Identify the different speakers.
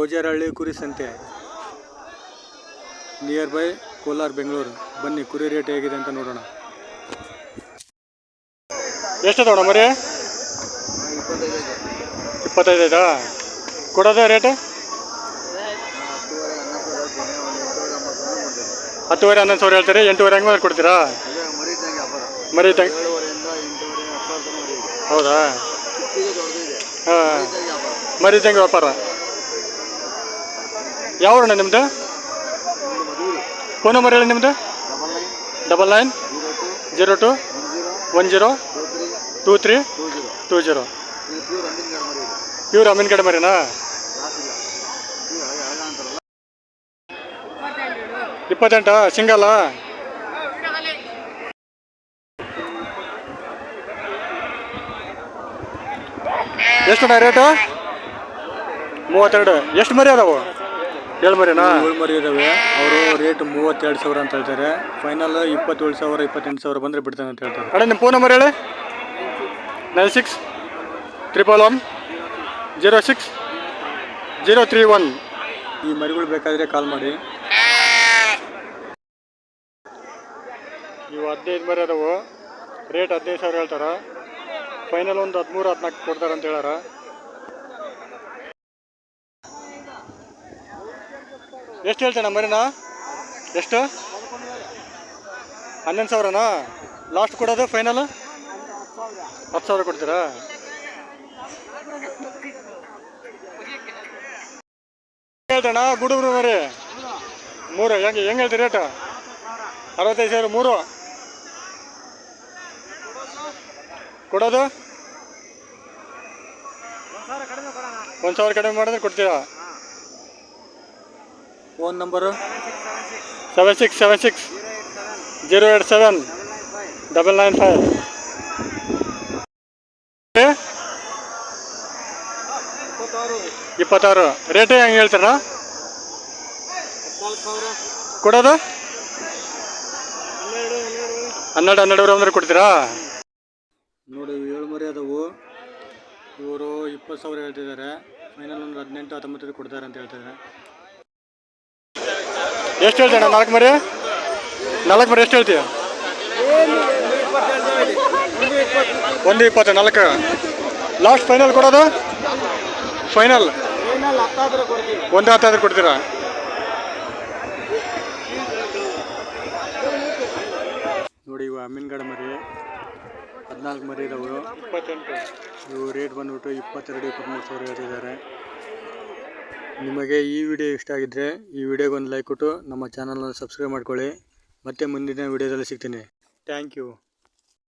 Speaker 1: ರೋಜರಹಳ್ಳಿ ಕುರಿ ಸಂತೆ. Near by Kolar, Bengaluru. ಬನ್ನಿ, ಕುರಿ ರೇಟ್ ಹೇಗಿದೆ ಅಂತ ನೋಡೋಣ. ಎಷ್ಟು ತಗೋಣ ಮರಿ? ಇಪ್ಪತ್ತೈದು ಆಯ್ತಾ ಕೊಡೋದೇ ರೇಟ್? ಹತ್ತುವರೆ, ಹನ್ನೊಂದು ಸಾವಿರ ಹೇಳ್ತೀರಿ. ಎಂಟೂವರೆ ಹಂಗೆ ಮಾಡಿ ಕೊಡ್ತೀರಾ? ಮರಿ ತಂಗ. ಹೌದಾ? ಹಾಂ. ಮರಿ ತಂಗ ವ್ಯಾಪಾರ. ಯಾವ ಅಣ್ಣ ನಿಮ್ಮದು ಫೋನ್ ನಂಬರ್ ಹೇಳಿ ನಿಮ್ದು? Double nine zero two one zero two three two zero. ಇವ್ರು ಅಮೀನ್ ಕಡೆ ಮರಿನಾ? ಇಪ್ಪತ್ತೆಂಟಾ ಸಿಂಗಲ್ಲಾ ಎಷ್ಟು ರೇಟು ಮೂವತ್ತೆರಡು. ಎಷ್ಟು ಮರಿ ಅದಾವು? ಏಳು ಏಳ್ಮರಿ ಏಳು ಮರಿ ಇದಾವೆ. ಅವರು ರೇಟ್ ಮೂವತ್ತೆರಡು ಸಾವಿರ ಅಂತ ಹೇಳ್ತಾರೆ. ಫೈನಲ್ ಇಪ್ಪತ್ತೇಳು ಸಾವಿರ ಇಪ್ಪತ್ತೆಂಟು ಸಾವಿರ ಬಂದರೆ ಬಿಡ್ತಾನೆ ಅಂತ ಹೇಳ್ತಾರೆ. ಅಣ್ಣ ನಿಮ್ಮ ಫೋನ್ ನಂಬರ್ ಹೇಳಿ. Nine six triple one zero six zero three one ಈ ಮರಿಗಳು ಬೇಕಾದರೆ ಕಾಲ್ ಮಾಡಿ. ಇವು ಹದಿನೈದು ಮರಿ ಅದಾವು. ರೇಟ್ ಹದಿನೈದು ಸಾವಿರ ಹೇಳ್ತಾರೆ. ಫೈನಲ್ ಒಂದು ಹದಿಮೂರು ಹದಿನಾಲ್ಕು ಕೊಡ್ತಾರೆ ಅಂತ ಹೇಳಾರ ಎಷ್ಟು ಹೇಳ್ತೇನೆ ಮರಿನಾ? ಎಷ್ಟು? ಹನ್ನೊಂದು ಸಾವಿರನಾ? ಲಾಸ್ಟ್ ಕೊಡೋದು ಫೈನಲ್ ಹತ್ತು ಸಾವಿರ ಕೊಡ್ತೀರಾ? ಹೇಳ್ತೇಣ ಗುಡುಗ್ರು ಮರಿ. ಮೂರು, ಹೆಂಗೆ ಹೆಂಗೆ ಹೇಳ್ತೀರಿ ರೇಟ್ ಅರವತ್ತೈದು ಸಾವಿರ, ಮೂರು. ಕೊಡೋದು? ಒಂದು ಸಾವಿರ ಕಡಿಮೆ ಮಾಡಿದ್ರೆ ಕೊಡ್ತೀರಾ? Phone number seven six seven six zero eight seven double nine five ಇಪ್ಪತ್ತಾರು. ರೇಟ್ ಹೆಂಗೆ ಹೇಳ್ತೀರ? ಕೊಡೋದು? ಹನ್ನೆರಡು ಹನ್ನೆರಡುವರೆ ಅಂದ್ರೆ ಕೊಡ್ತೀರಾ? ನೋಡಿ ಏಳು ಮರಿ ಅದಾವು ಇವರು ಇಪ್ಪತ್ತು ಸಾವಿರ ಹೇಳ್ತಿದ್ದಾರೆ. ಫೈನಲ್ ಒಂದು ಹದಿನೆಂಟು ಹತ್ತೊಂಬತ್ತು ಕೊಡ್ತಾರೆ ಅಂತ ಹೇಳ್ತಿದ್ದಾರೆ. ಎಷ್ಟು ಹೇಳ್ತೀಯ ನಾಲ್ಕು ಮರಿ ನಾಲ್ಕು ಮರಿ ಎಷ್ಟು ಹೇಳ್ತೀಯ? ಒಂದು ಇಪ್ಪತ್ತು, ನಾಲ್ಕು. ಲಾಸ್ಟ್ ಫೈನಲ್ ಕೊಡೋದು? ಫೈನಲ್ ಒಂದು ಹತ್ತಾದ್ರೆ ಕೊಡ್ತೀರಾ? ನೋಡಿ ಇವು ಅಮ್ಮಿನಗಡ ಮರಿ, ಹದಿನಾಲ್ಕು ಮರಿ ಇದಾವೆ. ಇವು ರೇಟ್ ಬಂದ್ಬಿಟ್ಟು ಇಪ್ಪತ್ತೆರಡು ಇಪ್ಪತ್ತ್ಮೂರು ಸಾವಿರ ಹೇಳ್ತಿದ್ದಾರೆ. ನಿಮಗೆ ಈ ವಿಡಿಯೋ ಇಷ್ಟ ಆಗಿದ್ದರೆ ಈ ವಿಡಿಯೋಗೆ ಒಂದು ಲೈಕ್ ಕೊಟ್ಟು ನಮ್ಮ ಚಾನಲನ್ನು ಸಬ್ಸ್ಕ್ರೈಬ್ ಮಾಡ್ಕೊಳ್ಳಿ. ಮತ್ತೆ ಮುಂದಿನ ವಿಡಿಯೋದಲ್ಲಿ ಸಿಗ್ತೀನಿ. Thank you